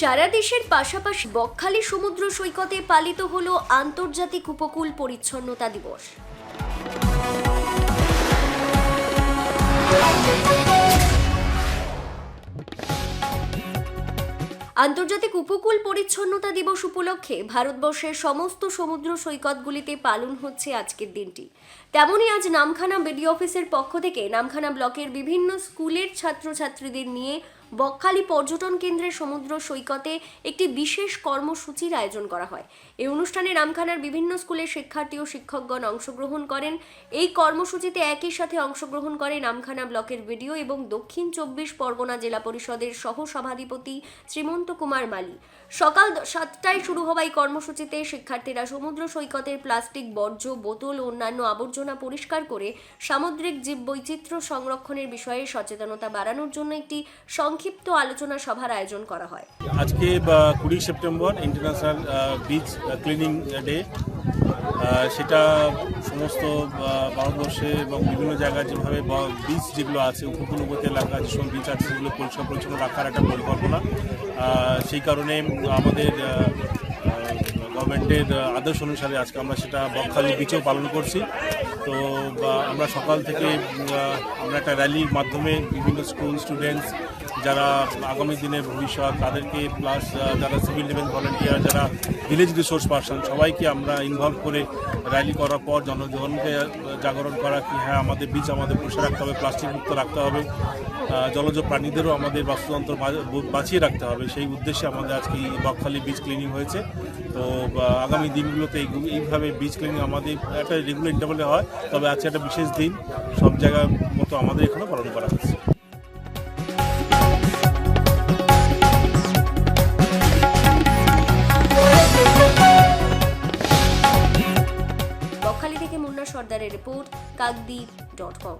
সারা দেশের পাশাপাশি বকখালি সমুদ্র সৈকতে পালিত হলো আন্তর্জাতিক উপকূল পরিচ্ছন্নতা দিবস। আন্তর্জাতিক উপকূল পরিচ্ছন্নতা দিবস উপলক্ষে ভারতবর্ষের সমস্ত সমুদ্র সৈকতগুলিতে পালন হচ্ছে আজকের দিনটি। তেমনই আজ নামখানা বিডি অফিসের পক্ষ থেকে নামখানা ব্লকের বিভিন্ন স্কুলের ছাত্রছাত্রীদের নিয়ে বকখালি পর্যটন কেন্দ্রের সমুদ্র সৈকতে একটি বিশেষ কর্মসূচির আয়োজন করা হয়। এই অনুষ্ঠানে রামখানার বিভিন্ন স্কুলের শিক্ষার্থী ও শিক্ষকগণ অংশগ্রহণ করেন। এই কর্মসূচিতে একই সাথে অংশগ্রহণ করে নামখানা ব্লকের ভিডিও এবং দক্ষিণ চব্বিশ পরগনা জেলা পরিষদের সহ সভাধিপতি শ্রীমন্ত কুমার মালি। সকাল সাতটায় শুরু হওয়া এই কর্মসূচিতে শিক্ষার্থীরা সমুদ্র সৈকতের প্লাস্টিক, বর্জ্য, বোতল ও অন্যান্য আবর্জনা পরিষ্কার করে সামুদ্রিক জীববৈচিত্র্য সংরক্ষণের বিষয়ে সচেতনতা বাড়ানোর জন্য একটি সংক্ষিপ্ত আলোচনা সভার আয়োজন করা হয়। আজকে কুড়ি September international beach cleaning day সেটা সমস্ত ভারতবর্ষে এবং বিভিন্ন জায়গায় যেভাবে বীজ যেগুলো আছে, উপকূলবর্তী এলাকা যেসব বীজ আছে, সেগুলো পরিষ্কার পরিচ্ছন্ন রাখার একটা পরিকল্পনা। সেই কারণে আমাদের গভর্নমেন্টের আদেশ অনুসারে আজকে আমরা সেটা বকখালি বিচেও পালন করছি। তো আমরা সকাল থেকে আমরা একটা র্যালির মাধ্যমে বিভিন্ন স্কুল স্টুডেন্টস যারা আগামী দিনের ভবিষ্যৎ তাদেরকে প্লাস যারা সিভিল ডিফেন্স ভলেন্টিয়ার যারা ভিলেজ রিসোর্স পার্সন সবাইকে আমরা ইনভলভ করে র্যালি করার পর জনজনকে আহ, জাগরণ করা কি হ্যাঁ আমাদের বীজ আমাদের পুষে রাখতে হবে, প্লাস্টিক মুক্ত রাখতে হবে জলজ প্রাণীদেরও আমাদের বাস্তুতন্ত্র বাঁচিয়ে রাখতে হবে। সেই উদ্দেশ্যে আমাদের আজকে এই বকখালি বীজ ক্লিনিং হয়েছে। তো আগামী দিনগুলোতে এইভাবে বীজ ক্লিনিং আমাদের একটা রেগুলার ইন্টারভেলে হয়, তবে আজকে একটা বিশেষ দিন। সব জায়গার মতো আমাদের এখানে পালন করা মুন্না সর্দারের রিপোর্ট কাকদ্বীপ ডট কম